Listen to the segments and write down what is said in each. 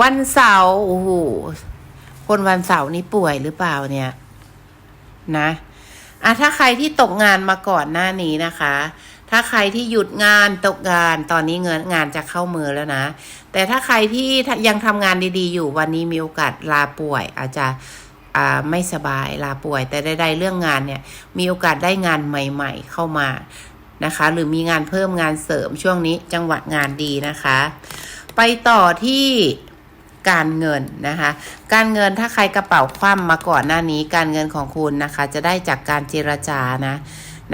วันเสาร์โอ้โหคนวันเสาร์นี่ป่วยหรือเปล่าเนี่ย นะอะถ้าใครที่ตกงานมาก่อนหน้านี้นะคะ ถ้าใครที่หยุดงานตกงานตอนนี้เงินงานจะเข้ามือแล้วนะ แต่ถ้าใครที่ยังทำงานดีๆ อยู่วันนี้มีโอกาสลาป่วย อาจจะอ่าไม่สบายลาป่วย แต่ใดๆเรื่องงานเนี่ย มีโอกาสได้งานใหม่ ๆ เข้ามานะคะ หรือมีงานเพิ่มงานเสริมช่วงนี้จังหวะงานดีนะคะ ไปต่อที่ การเงินนะคะ การเงินถ้าใครกระเป๋าคว่ำมาก่อนหน้านี้ การเงินของคุณนะคะ จะได้จากการเจรจานะ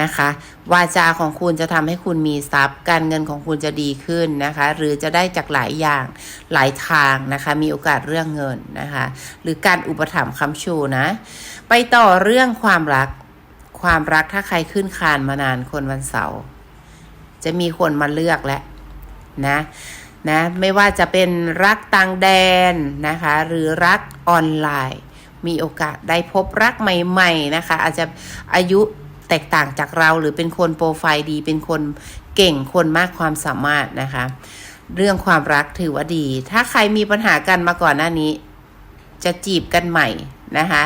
นะคะวาจาของคุณจะทำให้คุณมีทรัพย์ การเงินของคุณจะดีขึ้นนะคะ หรือจะได้จากหลายอย่างหลายทางนะคะ มีโอกาสเรื่องเงินนะคะ หรือการอุปถัมภ์คำชูนะ ไปต่อเรื่องความรัก ความรักถ้าใครขึ้นคานมานานคนวันเสาร์จะมีคนมาเลือกแล้วนะ นะไม่ว่าจะเป็นรักต่างแดนนะคะหรือรักออนไลน์ มีโอกาสได้พบรักใหม่ๆนะคะอาจจะอายุแตกต่างจากเราหรือเป็นคนโปรไฟล์ดี เป็นคนเก่งคนมากความสามารถนะคะ เรื่องความรักถือว่าดี ถ้าใครมีปัญหากันมาก่อนหน้านี้ จะจีบกันใหม่นะคะ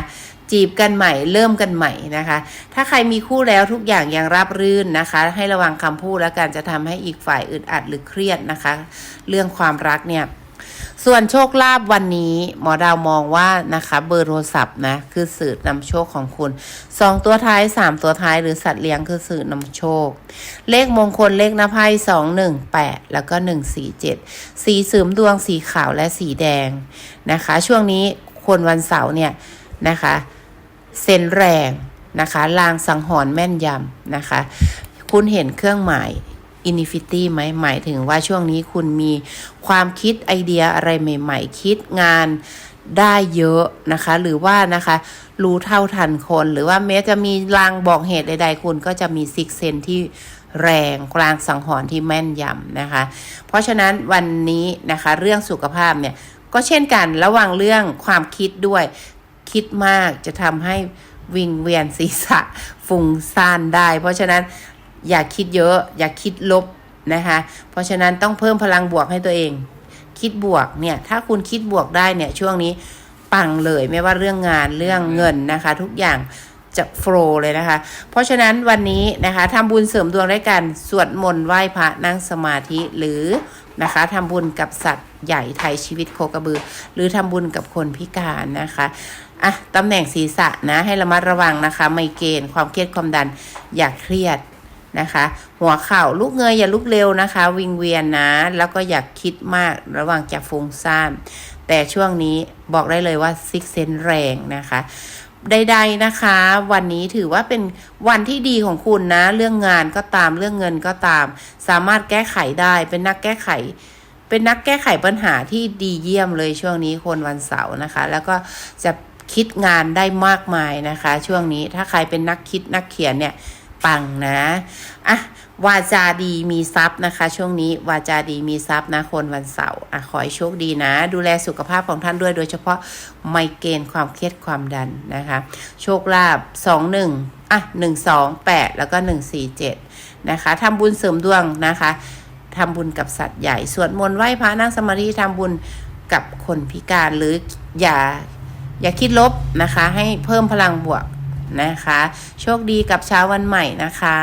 จีบกันใหม่เริ่มกันใหม่นะคะ ถ้าใครมีคู่แล้วทุกอย่างยังราบรื่นนะคะ ให้ระวังคำพูดแล้วกันจะทำให้อีกฝ่ายอึดอัดหรือเครียดนะคะ เรื่องความรักเนี่ยส่วนโชคลาภวันนี้หมอดาวมองว่านะคะเบอร์โทรศัพท์นะคือสื่อนำโชคของคุณสองตัวท้ายสามตัวท้ายหรือสัตว์เลี้ยงคือสื่อนำโชค เลขมงคลเลขหนภไพ่สองหนึ่งแปดแล้วก็หนึ่งสี่เจ็ดสีเสริมดวงสีขาวและสีแดงนะคะ ช่วงนี้คนวันเสาร์เนี่ยนะคะ เซนแรงนะคะลางสังหรณ์แม่นยำนะคะ คุณเห็นเครื่องหมาย Infinity ไหมหมายถึงว่าช่วงนี้คุณมีความคิดไอเดียอะไรใหม่ ๆ คิดงานได้เยอะนะคะ หรือว่านะคะ รู้เท่าทันคนหรือว่าแม้จะมีลางบอกเหตุใด ๆ คุณก็จะมีซิกเซนที่แรงกลางสังหรณ์ที่แม่นยำนะคะ เพราะฉะนั้นวันนี้นะคะเรื่องสุขภาพเนี่ยก็เช่นกันระวังเรื่องความคิดด้วย คิดมากจะทำให้วิงเวียนศีรษะฟุ้งซ่านได้ เพราะฉะนั้นอย่าคิดเยอะอย่าคิดลบนะคะ เพราะฉะนั้นต้องเพิ่มพลังบวกให้ตัวเอง คิดบวกเนี่ยถ้าคุณคิดบวกได้เนี่ยช่วงนี้ปังเลยไม่ว่าเรื่องงานเรื่องเงินนะคะ ทุกอย่างจะโฟล์เลยนะคะ เพราะฉะนั้นวันนี้นะคะทำบุญเสริมดวงด้วยกันสวดมนต์ไหว้พระนั่งสมาธิหรือนะคะทำบุญกับสัตว์ใหญ่ไทยชีวิตโคกระบือ หรือทำบุญกับคนพิการนะคะ อะตำแหน่งศีรษะนะให้ระมัดระวังนะคะ ไมเกรนความเครียดความดันอย่าเครียดนะคะ หัวเข่าลุกเงยอย่าลุกเร็วนะคะ วิงเวียนนะ แล้วก็อย่าคิดมากระวังจะฟุ้งซ่านแต่ช่วงนี้บอกได้เลยว่าซิกเซนแรงนะคะใดๆนะคะ วันนี้ถือว่าเป็นวันที่ดีของคุณนะ เรื่องงานก็ตามเรื่องเงินก็ตาม สามารถแก้ไขได้เป็นนักแก้ไข เป็นนักแก้ไขปัญหาที่ดีเยี่ยมเลยช่วงนี้คนวันเสาร์นะคะ แล้วก็จะ คิดงานได้มากมายนะคะ ช่วงนี้ถ้าใครเป็นนักคิดนักเขียนเนี่ยปังนะอะวาจาดีมีทรัพย์นะคะ ช่วงนี้วาจาดีมีทรัพย์นะคนวันเสาร์อะขอให้โชคดีนะ ดูแลสุขภาพของท่านด้วยโดยเฉพาะไมเกรนความเครียดความดันนะคะ โชคลาภสองหนึ่งอะหนึ่งสองแปดแล้วก็หนึ่งสี่เจ็ดนะคะทำบุญเสริมดวงนะคะทำบุญกับสัตว์ใหญ่สวดมนต์ไหว้พระนั่งสมาธิทำบุญกับคนพิการหรืออย่า อย่าคิดลบนะคะ ให้เพิ่มพลังบวกนะคะ โชคดีกับเช้าวันใหม่นะคะ